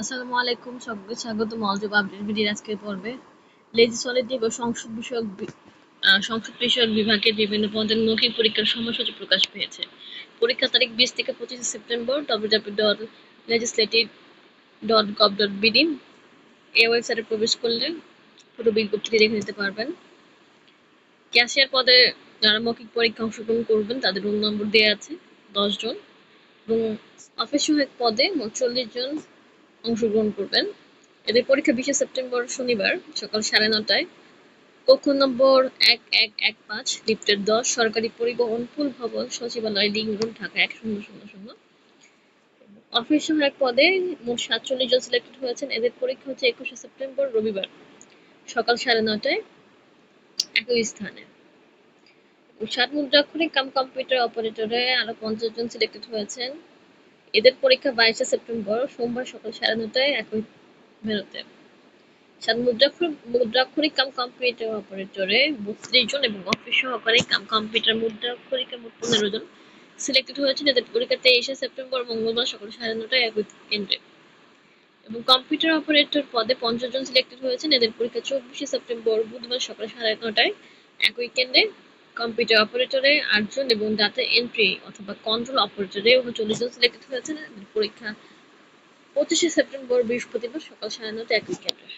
আসসালামু আলাইকুম, সবাইকে স্বাগত মলজব আপডেট ভিডিওর আজকের পর্বে। লেজিসলেটিভ ও সংসদ বিষয়ক সংসদ বিষয়ক বিভাগের বিভিন্ন পদের মৌখিক পরীক্ষার সময়সূচি প্রকাশ পেয়েছে। পরীক্ষা তারিখ বিশ থেকে পঁচিশে September WW dot legislative dot gov dot BD এই ওয়েবসাইটে প্রবেশ করলে পুরো বিজ্ঞপ্তিটি দেখে নিতে পারবেন। ক্যাশিয়ার পদে যারা মৌখিক পরীক্ষা অংশগ্রহণ করবেন, তাদের রুম নম্বর দেওয়া আছে, দশ জন। এবং অফিস সহায়ক পদে চল্লিশ জন অংশগ্রহণ করবেন। এদের পরীক্ষা বিশে সেপ্টেম্বর শনিবার, সকাল সাড়ে নটায়। কক্ষ নম্বর এক এক এক পাঁচ, লিফটের দশ, সরকারি পরিবহন ফুল ভবন, সচিবালয় লিং রুম, ঢাকা এক শূন্য শূন্য শূন্য। অফিস সহায়ক পদে মোট সাতচল্লিশ জন সিলেক্টেড হয়েছেন। এদের পরীক্ষা হচ্ছে একুশে সেপ্টেম্বর, রবিবার, সকাল সাড়ে নটায় একই স্থানে। সাত মুদ্রাক্ষরিক কাম কম্পিউটার অপারেটরে আরও পঞ্চাশ জন সিলেক্টেড হয়েছেন। এদের পরীক্ষা বাইশে সেপ্টেম্বর, সোমবার সকাল সাড়ে নটায় একই বেরোতে সাত মুদ্রাক্ষর, মুদ্রাক্ষরিক কাম কম্পিউটার অপারেটরে বত্রিশ জন এবং অফিস সহকারী কাম কম্পিউটার মোট পনেরো জন সিলেক্টেড হয়েছেন। এদের পরীক্ষা তেইশে সেপ্টেম্বর, মঙ্গলবার সকাল সাড়ে নটায় একই কেন্দ্রে। এবং কম্পিউটার অপারেটর পদে পঞ্চাশ জন সিলেক্টেড হয়েছেন। এদের পরীক্ষা চব্বিশে সেপ্টেম্বর, বুধবার সকাল সাড়ে নটায় একই কেন্দ্রে। কম্পিউটার অপারেটরে আটজন এবং ডাটা এন্ট্রি অথবা কন্ট্রোল অপারেটরে উনচল্লিশ জন সিলেক্টেড হয়েছেন। পরীক্ষা পঁচিশে সেপ্টেম্বর বৃহস্পতিবার সকাল সাড়ে নটা এক কেন্দ্রে